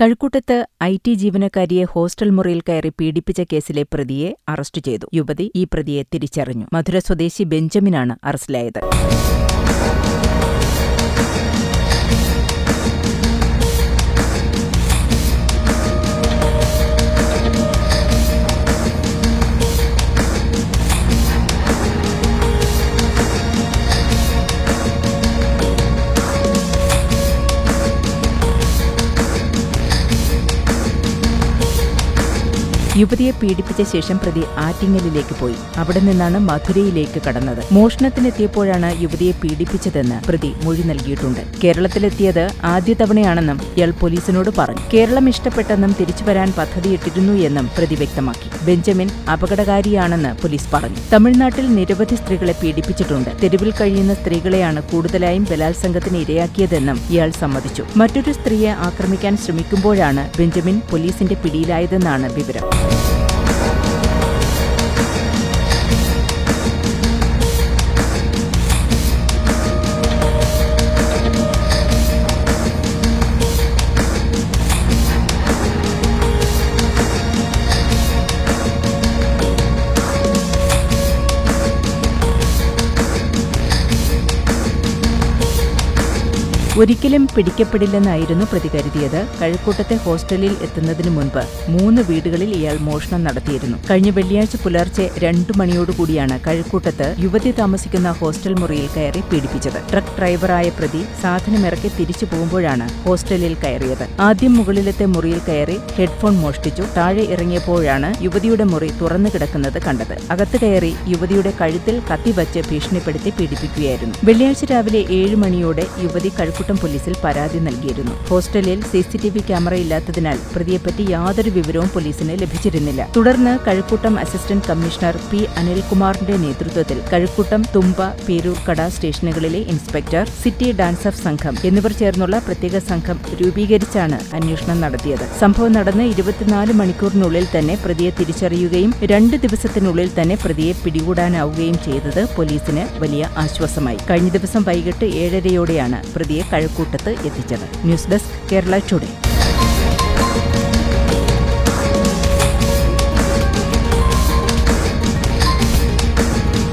കഴക്കൂട്ടത്ത് I T ജീവനക്കാരിയെ hostel മുറിയിൽ കയറി പീഡിപ്പിച്ച കേസിലെ പ്രതിയെ അറസ്റ്റ് ചെയ്തു. യുവതി ഈ പ്രതിയെ തിരിച്ചറിഞ്ഞു. മധുര സ്വദേശി ബെഞ്ചമിനാണ് അറസ്റ്റിലായത്. യുവതിയെ പീഡിപ്പിച്ച ശേഷം പ്രതി ആറ്റിങ്ങലിലേക്ക് പോയി. അവിടെ നിന്നാണ് മധുരയിലേക്ക് കടന്നത്. മോഷണത്തിനെത്തിയപ്പോഴാണ് യുവതിയെ പീഡിപ്പിച്ചതെന്ന് പ്രതി മൊഴി നൽകിയിട്ടുണ്ട്. കേരളത്തിലെത്തിയത് ആദ്യ തവണയാണെന്നും ഇയാൾ പോലീസിനോട് പറഞ്ഞു. കേരളം ഇഷ്ടപ്പെട്ടെന്നും തിരിച്ചു വരാൻ പദ്ധതിയിട്ടിരുന്നു എന്നും പ്രതി വ്യക്തമാക്കി. ബെഞ്ചമിൻ അപകടകാരിയാണെന്ന് പോലീസ് പറഞ്ഞു. തമിഴ്നാട്ടിൽ നിരവധി സ്ത്രീകളെ പീഡിപ്പിച്ചിട്ടുണ്ട്. തെരുവിൽ കഴിയുന്ന സ്ത്രീകളെയാണ് കൂടുതലായും ബലാത്സംഗത്തിന് ഇരയാക്കിയതെന്നും ഇയാൾ സമ്മതിച്ചു. മറ്റൊരു സ്ത്രീയെ ആക്രമിക്കാൻ ശ്രമിക്കുമ്പോഴാണ് ബെഞ്ചമിൻ പോലീസിന്റെ പിടിയിലായതെന്നാണ് വിവരം. ഒരിക്കലും പിടിക്കപ്പെടില്ലെന്നായിരുന്നു പ്രതി കരുതിയത്. കഴക്കൂട്ടത്തെ ഹോസ്റ്റലിൽ എത്തുന്നതിനു മുൻപ് മൂന്ന് വീടുകളിൽ ഇയാൾ മോഷണം നടത്തിയിരുന്നു. കഴിഞ്ഞ വെള്ളിയാഴ്ച പുലർച്ചെ രണ്ടു മണിയോടുകൂടിയാണ് കഴക്കൂട്ടത്ത് യുവതി താമസിക്കുന്ന ഹോസ്റ്റൽ മുറിയിൽ കയറി പീഡിപ്പിച്ചത്. ട്രക്ക് ഡ്രൈവറായ പ്രതി സാധനമിറക്കി തിരിച്ചു പോകുമ്പോഴാണ് ഹോസ്റ്റലിൽ കയറിയത്. ആദ്യം മുകളിലത്തെ മുറിയിൽ കയറി ഹെഡ്ഫോൺ മോഷ്ടിച്ചു. താഴെ ഇറങ്ങിയപ്പോഴാണ് യുവതിയുടെ മുറി തുറന്നു കിടക്കുന്നത് കണ്ടത്. അകത്ത് കയറി യുവതിയുടെ കഴുത്തിൽ കത്തിവച്ച് ഭീഷണിപ്പെടുത്തി പീഡിപ്പിക്കുകയായിരുന്നു. വെള്ളിയാഴ്ച രാവിലെ ഏഴ് മണിയോടെ യുവതി കഴക്കൂട്ടം പോലീസിൽ പരാതി നൽകിയിരുന്നു. ഹോസ്റ്റലിൽ സിസിടിവി ക്യാമറ ഇല്ലാത്തതിനാൽ പ്രതിയെപ്പറ്റി യാതൊരു വിവരവും പോലീസിന് ലഭിച്ചിരുന്നില്ല. തുടർന്ന് കഴുക്കൂട്ടം അസിസ്റ്റന്റ് കമ്മീഷണർ പി അനിൽകുമാറിന്റെ നേതൃത്വത്തിൽ കഴുക്കൂട്ടം തുമ്പ പേരൂർക്കട സ്റ്റേഷനുകളിലെ ഇൻസ്പെക്ടർ സിറ്റി ഡാൻസർ സംഘം എന്നിവർ ചേർന്നുള്ള പ്രത്യേക സംഘം രൂപീകരിച്ചാണ് അന്വേഷണം നടത്തിയത്. സംഭവം നടന്ന് ഇരുപത്തിനാല് മണിക്കൂറിനുള്ളിൽ തന്നെ പ്രതിയെ തിരിച്ചറിയുകയും രണ്ട് ദിവസത്തിനുള്ളിൽ തന്നെ പ്രതിയെ പിടികൂടാനാവുകയും ചെയ്തത് പോലീസിന് വലിയ ആശ്വാസമായി. കഴിഞ്ഞ ദിവസം വൈകിട്ട് ഏഴരയോടെയാണ് പ്രതിയെ കഴക്കൂട്ടത്ത് എത്തിച്ചത്. News desk Kerala today.